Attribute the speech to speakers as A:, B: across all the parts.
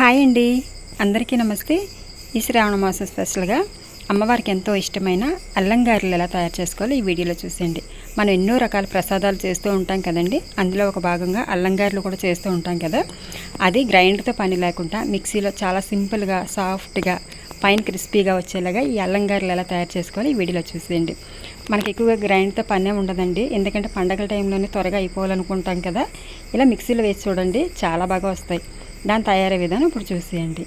A: Hi అండి. అందరికీ నమస్తే. ఈ శ్రావణ మాసం స్పెషల్గా అమ్మవారికి ఎంతో ఇష్టమైన అల్లం గారెలు ఎలా తయారు చేసుకోవాలో ఈ వీడియోలో చూసేయండి. మనం ఎన్నో రకాల ప్రసాదాలు చేస్తూ ఉంటాం కదండి. అందులో ఒక భాగంగా అల్లం గారెలు కూడా చేస్తూ ఉంటాం కదా. అది గ్రైండర్తో పని లేకుండా మిక్సీలో చాలా సింపుల్గా సాఫ్ట్గా పైన క్రిస్పీగా వచ్చేలాగా ఈ అల్లం గారెలు ఎలా తయారు చేసుకోవాలో ఈ వీడియోలో చూసేయండి. మనకి ఎక్కువగా గ్రైండ్తో పనే ఉండదండి. ఎందుకంటే పండగల టైంలోనే త్వరగా అయిపోవాలనుకుంటాం కదా. ఇలా మిక్సీలో వేసి చూడండి చాలా బాగా వస్తాయి. దాని తయారీ విధానం ఇప్పుడు చూసేయండి.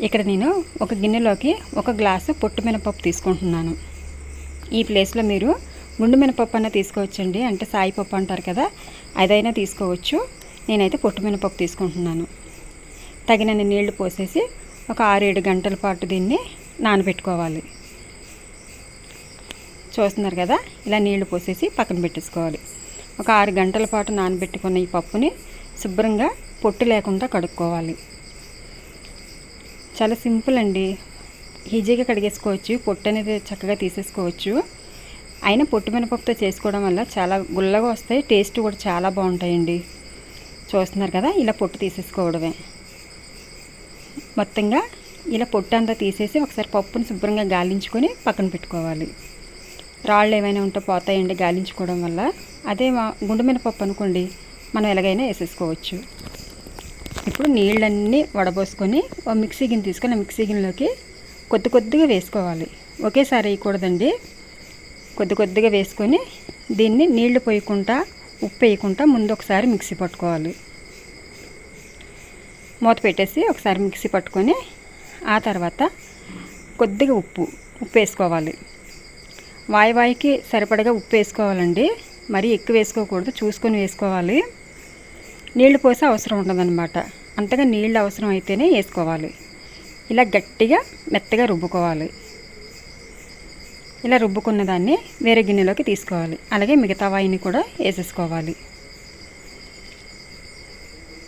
A: ఇక్కడ నేను ఒక గిన్నెలోకి ఒక గ్లాసు పొట్టు మినపప్పు తీసుకుంటున్నాను. ఈ ప్లేస్లో మీరు గుండు మినపప్పు అన్న తీసుకోవచ్చండి. అంటే సాయిపప్పు అంటారు కదా అదైనా తీసుకోవచ్చు. నేనైతే పొట్టు మినపప్పు తీసుకుంటున్నాను. తగినన్ని నీళ్ళు పోసేసి ఒక ఆరేడు గంటల పాటు దీన్ని నానబెట్టుకోవాలి. చూస్తున్నారు కదా ఇలా నీళ్ళు పోసేసి పక్కన పెట్టేసుకోవాలి. ఒక ఆరు గంటల పాటు నానబెట్టుకున్న ఈ పప్పుని శుభ్రంగా పొట్టు లేకుండా కడుక్కోవాలి. చాలా సింపుల్ అండి. ఈజీగా కడిగేసుకోవచ్చు. పొట్టు అనేది చక్కగా తీసేసుకోవచ్చు. అయినా పొట్టు మినపప్పుతో చేసుకోవడం వల్ల చాలా గుల్లగా వస్తాయి. టేస్ట్ కూడా చాలా బాగుంటాయండి. చూస్తున్నారు కదా ఇలా పొట్టు తీసేసుకోవడమే. మొత్తంగా ఇలా పొట్టు అంతా తీసేసి ఒకసారి పప్పును శుభ్రంగా గాలించుకొని పక్కన పెట్టుకోవాలి. రాళ్ళు ఏమైనా ఉంటే పోతాయండి గాలించుకోవడం వల్ల. అదే మా గుండు మినపప్పు అనుకోండి మనం ఎలాగైనా వేసేసుకోవచ్చు. ఇప్పుడు నీళ్ళన్నీ వడబోసుకొని ఒక మిక్సీ గిన్నె తీసుకొని ఆ మిక్సీ గిన్నెలోకి కొద్ది కొద్దిగా వేసుకోవాలి. ఒకేసారి వేయకూడదండి. కొద్ది కొద్దిగా వేసుకొని దీన్ని నీళ్ళు పోయకుండా ఉప్పు వేయకుండా ముందు ఒకసారి మిక్సీ పట్టుకోవాలి. మూత పెట్టేసి ఒకసారి మిక్సీ పట్టుకొని ఆ తర్వాత కొద్దిగా ఉప్పు ఉప్పు వేసుకోవాలి. వాయి వాయికి సరిపడగా ఉప్పు వేసుకోవాలండి. మరీ ఎక్కువ వేసుకోకూడదు చూసుకొని వేసుకోవాలి. నీళ్ళు పోసే అవసరం ఉండదన్నమాట. అంతగా నీళ్ళు అవసరం అయితేనే వేసుకోవాలి. ఇలా గట్టిగా మెత్తగా రుబ్బుకోవాలి. ఇలా రుబ్బుకున్న దాన్ని వేరే గిన్నెలోకి తీసుకోవాలి. అలాగే మిగతా వాయిని కూడా వేసేసుకోవాలి.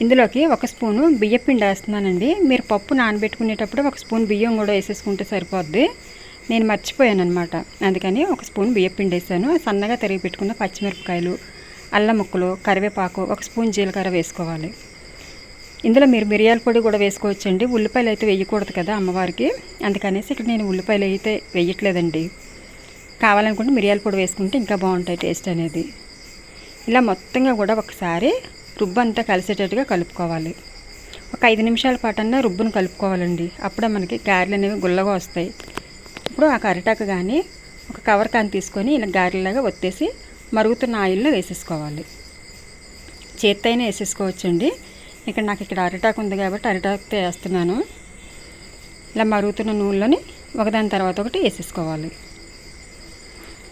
A: ఇందులోకి ఒక స్పూను బియ్యం పిండి వేస్తున్నానండి. మీరు పప్పు నానబెట్టుకునేటప్పుడు ఒక స్పూన్ బియ్యం కూడా వేసేసుకుంటే సరిపోద్ది. నేను మర్చిపోయాను అనమాట అందుకని ఒక స్పూన్ బియ్యం పిండి వేసాను. సన్నగా తరిగి పెట్టుకున్న పచ్చిమిరపకాయలు అల్లం ముక్కలు కరివేపాకు ఒక స్పూన్ జీలకర్ర వేసుకోవాలి. ఇందులో మీరు మిరియాల పొడి కూడా వేసుకోవచ్చండి. ఉల్లిపాయలు అయితే వేయకూడదు కదా అమ్మవారికి. అందుకనేసి ఇక్కడ నేను ఉల్లిపాయలు అయితే వేయట్లేదండి. కావాలనుకుంటే మిరియాల పొడి వేసుకుంటే ఇంకా బాగుంటాయి టేస్ట్ అనేది. ఇలా మొత్తంగా కూడా ఒకసారి రుబ్బు అంతా కలిసేటట్టుగా కలుపుకోవాలి. ఒక ఐదు నిమిషాల పాటన్నా రుబ్బును కలుపుకోవాలండి. అప్పుడే మనకి గారెలు అనేవి గుల్లగా వస్తాయి. ఇప్పుడు ఆ కరిటాకు కానీ ఒక కవర్ కానీ తీసుకొని ఇలా గారెలాగా ఒత్తేసి మరుగుతున్న ఆయిల్లో వేసేసుకోవాలి. చేత్తైనా వేసేసుకోవచ్చండి. ఇక్కడ నాకు ఇక్కడ అరిటాకు ఉంది కాబట్టి అరిటాకుతో వేస్తున్నాను. ఇలా మరుగుతున్న నూనెలోని ఒకదాని తర్వాత ఒకటి వేసేసుకోవాలి.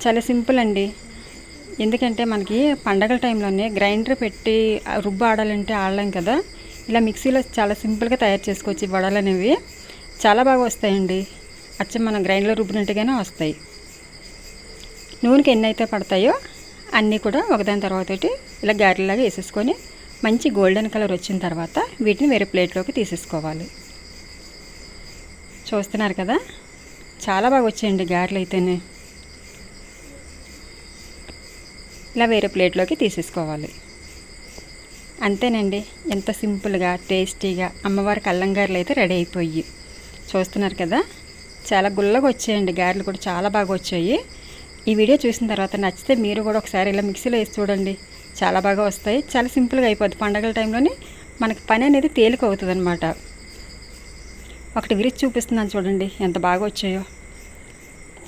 A: చాలా సింపుల్ అండి. ఎందుకంటే మనకి పండగల టైంలోనే గ్రైండర్ పెట్టి రుబ్బు ఆడాలంటే ఆడలేం కదా. ఇలా మిక్సీలో చాలా సింపుల్గా తయారు చేసుకోవచ్చు వడలు అనేవి. చాలా బాగా వస్తాయండి. అచ్చం మనం గ్రైండర్లో రుబ్బినట్టుగానే వస్తాయి. నూనెకి ఎన్ని అయితే పడతాయో అన్నీ కూడా ఒకదాని తర్వాత ఒకటి ఇలా గారెలాగా వేసేసుకొని మంచి గోల్డెన్ కలర్ వచ్చిన తర్వాత వీటిని వేరే ప్లేట్లోకి తీసేసుకోవాలి. చూస్తున్నారు కదా? చాలా బాగా వచ్చాయండి గారెలు అయితేనే. ఇలా వేరే ప్లేట్లోకి తీసేసుకోవాలి. అంతేనండి ఎంత సింపుల్గా టేస్టీగా అమ్మవారి అల్లం గారెలు అయితే రెడీ అయిపోయి. చూస్తున్నారు కదా? చాలా గుల్లగా వచ్చాయండి గారెలు కూడా చాలా బాగా వచ్చాయి. ఈ వీడియో చూసిన తర్వాత నచ్చితే మీరు కూడా ఒకసారి ఇలా మిక్సీలో వేసి చూడండి. చాలా బాగా వస్తాయి. చాలా సింపుల్గా అయిపోద్ది. పండగల టైంలోనే మనకి పని అనేది తేలిక అవుతుంది అనమాట ఒకటి విరిచి చూపిస్తున్నాను చూడండి. ఎంత బాగా వచ్చాయో.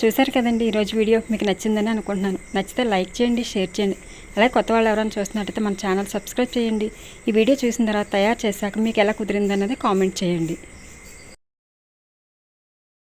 A: చూశారు కదండి ఈరోజు వీడియో? మీకు నచ్చిందని అనుకుంటున్నాను. నచ్చితే లైక్ చేయండి షేర్ చేయండి. అలాగే కొత్త వాళ్ళు ఎవరైనా చూస్తున్నట్టయితే మన ఛానల్ సబ్స్క్రైబ్ చేయండి. ఈ వీడియో చూసిన తర్వాత తయారు చేశాక మీకు ఎలా కుదిరిందన్నది కామెంట్ చేయండి.